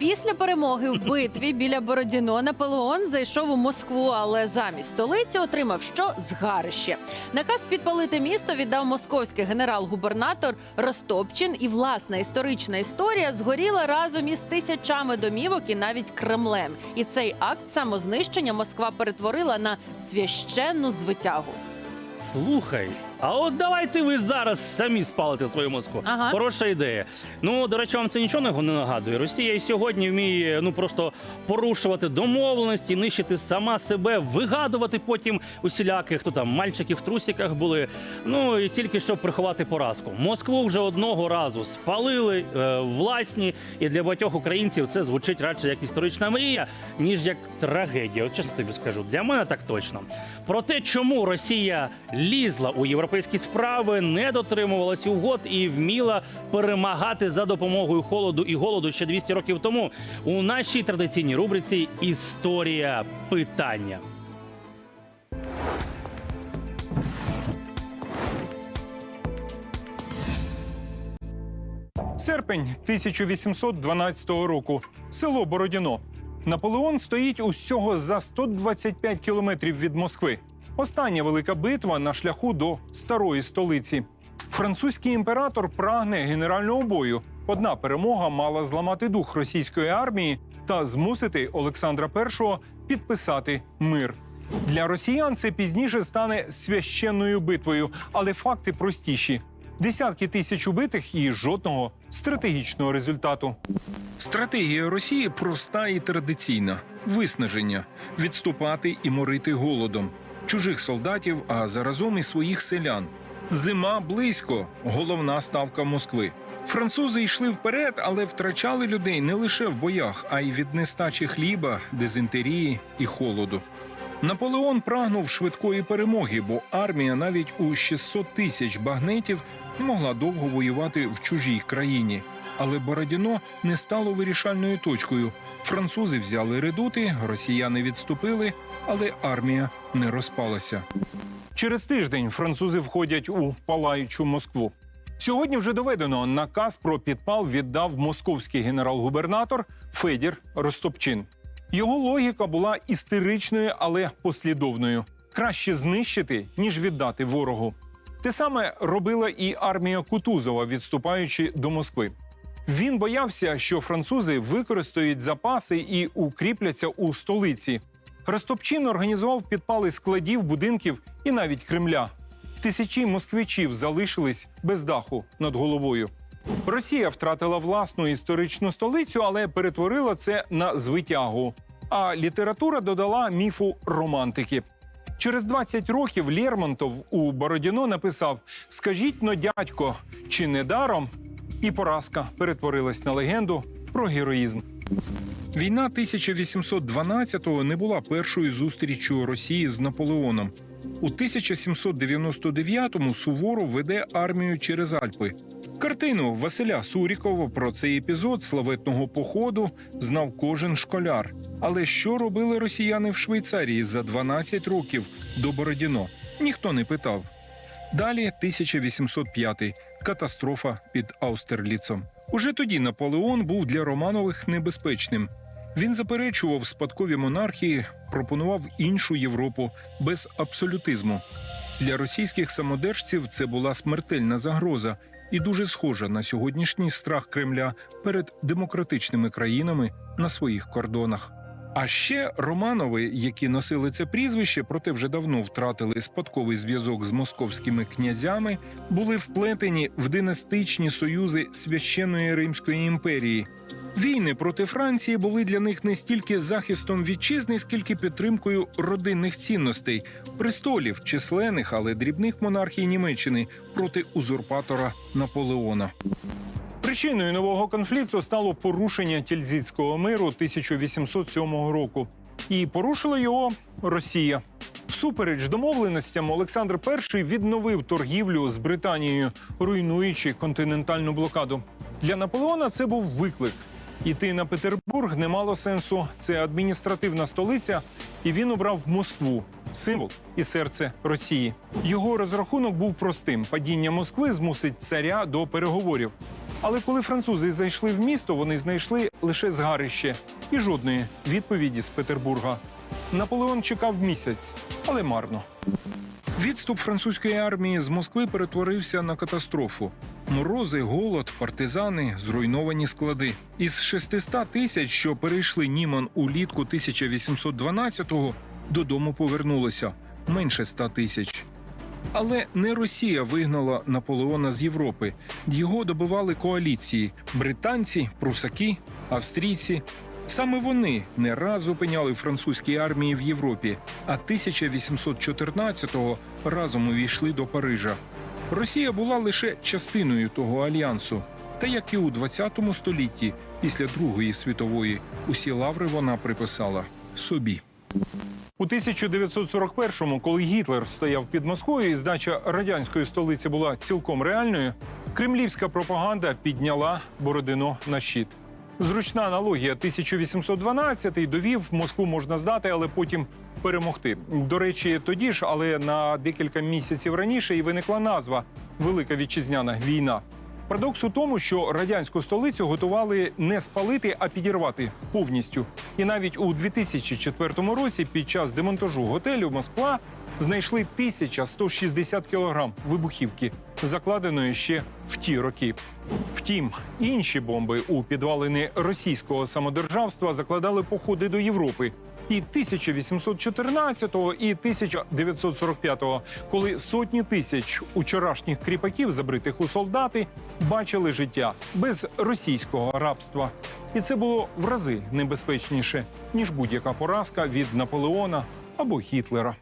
Після перемоги в битві біля Бородіно Наполеон зайшов у Москву, але замість столиці отримав що згарище. Наказ підпалити місто віддав московський генерал-губернатор Ростопчин, і власна історична історія згоріла разом із тисячами домівок і навіть Кремлем. І цей акт самознищення Москва перетворила на священну звитягу. Слухай, а от давайте ви зараз самі спалите свою Москву. Ага. Хороша ідея. Ну, до речі, вам це нічого не нагадує. Росія і сьогодні вміє ну просто порушувати домовленості, нищити сама себе, вигадувати потім усіляких, хто там мальчики в трусіках були. Ну і тільки щоб приховати поразку. Москву вже одного разу спалили е, власні, і для багатьох українців це звучить радше як історична мрія, ніж як трагедія. От чесно тобі скажу, для мене так точно. Про те, чому Росія лізла у європейські справи, не дотримувалась угод і вміла перемагати за допомогою холоду і голоду ще 200 років тому у нашій традиційній рубриці Історія питання. Серпень 1812 року. Село Бородіно. Наполеон стоїть усього за 125 кілометрів від Москви. Остання велика битва на шляху до старої столиці. Французький імператор прагне генерального бою. Одна перемога мала зламати дух російської армії та змусити Олександра І підписати мир. Для росіян це пізніше стане священною битвою, але факти простіші: десятки тисяч убитих і жодного стратегічного результату. Стратегія Росії проста і традиційна: виснаження, відступати і морити голодом чужих солдатів, а заразом і своїх селян. Зима близько, головна ставка Москви. Французи йшли вперед, але втрачали людей не лише в боях, а й від нестачі хліба, дизентерії і холоду. Наполеон прагнув швидкої перемоги, бо армія навіть у 600 тисяч багнетів не могла довго воювати в чужій країні. Але Бородіно не стало вирішальною точкою. Французи взяли редути, росіяни відступили, але армія не розпалася. Через тиждень французи входять у палаючу Москву. Сьогодні вже доведено наказ про підпал віддав московський генерал-губернатор Федір Ростопчин. Його логіка була істеричною, але послідовною: краще знищити, ніж віддати ворогу. Те саме робила і армія Кутузова, відступаючи до Москви. Він боявся, що французи використають запаси і укріпляться у столиці. Ростопчин організував підпали складів, будинків і навіть Кремля. Тисячі москвичів залишились без даху над головою. Росія втратила власну історичну столицю, але перетворила це на звитягу. А література додала міфу романтики. Через 20 років Лермонтов у Бородіно написав: Скажіть но, дядько, чи не даром? І поразка перетворилась на легенду про героїзм. Війна 1812-го не була першою зустріччю Росії з Наполеоном. У 1799-му Суворов веде армію через Альпи. Картину Василя Сурікова про цей епізод славетного походу знав кожен школяр. Але що робили росіяни в Швейцарії за 12 років до Бородіно? Ніхто не питав. Далі 1805 катастрофа під Аустерліцем. Уже тоді Наполеон був для Романових небезпечним. Він заперечував спадкові монархії, пропонував іншу Європу без абсолютизму. Для російських самодержців це була смертельна загроза і дуже схожа на сьогоднішній страх Кремля перед демократичними країнами на своїх кордонах. А ще Романови, які носили це прізвище, проте вже давно втратили спадковий зв'язок з московськими князями, були вплетені в династичні союзи священної Римської імперії. Війни проти Франції були для них не стільки захистом вітчизни, скільки підтримкою родинних цінностей, престолів, численних, але дрібних монархій Німеччини проти узурпатора Наполеона. Причиною нового конфлікту стало порушення Тільзітського миру 1807 року. І порушила його Росія. Всупереч домовленостям Олександр І відновив торгівлю з Британією, руйнуючи континентальну блокаду. Для Наполеона це був виклик. Іти на Петербург не мало сенсу. Це адміністративна столиця, і він обрав Москву символ і серце Росії. Його розрахунок був простим: падіння Москви змусить царя до переговорів. Але коли французи зайшли в місто, вони знайшли лише згарище і жодної відповіді з Петербурга. Наполеон чекав місяць, але марно. Відступ французької армії з Москви перетворився на катастрофу. Морози, голод, партизани, зруйновані склади. Із 600 тисяч, що перейшли Німан улітку 1812-го, додому повернулося менше 100 тисяч. Але не Росія вигнала Наполеона з Європи. Його добивали коаліції: британці, прусаки, австрійці. Саме вони не раз зупиняли французькі армії в Європі, а 1814-го разом увійшли до Парижа. Росія була лише частиною того альянсу. Та як і у 20 столітті, після Другої світової, усі лаври вона приписала собі. У 1941-му, коли Гітлер стояв під Москвою і здача радянської столиці була цілком реальною, кремлівська пропаганда підняла Бородино на щит. Зручна аналогія 1812 довів Москву можна здати, але потім перемогти. До речі, тоді ж, але на декілька місяців раніше і виникла назва Велика вітчизняна війна. Парадокс у тому, що радянську столицю готували не спалити, а підірвати повністю. І навіть у 2004 році, під час демонтажу готелю Москва знайшли 1160 кілограм вибухівки, закладеної ще в ті роки. Втім, інші бомби у підвалини російського самодержавства закладали походи до Європи. І 1814-го, і 1945-го, коли сотні тисяч учорашніх кріпаків, забритих у солдати, бачили життя без російського рабства. І це було в рази небезпечніше ніж будь-яка поразка від Наполеона або Гітлера.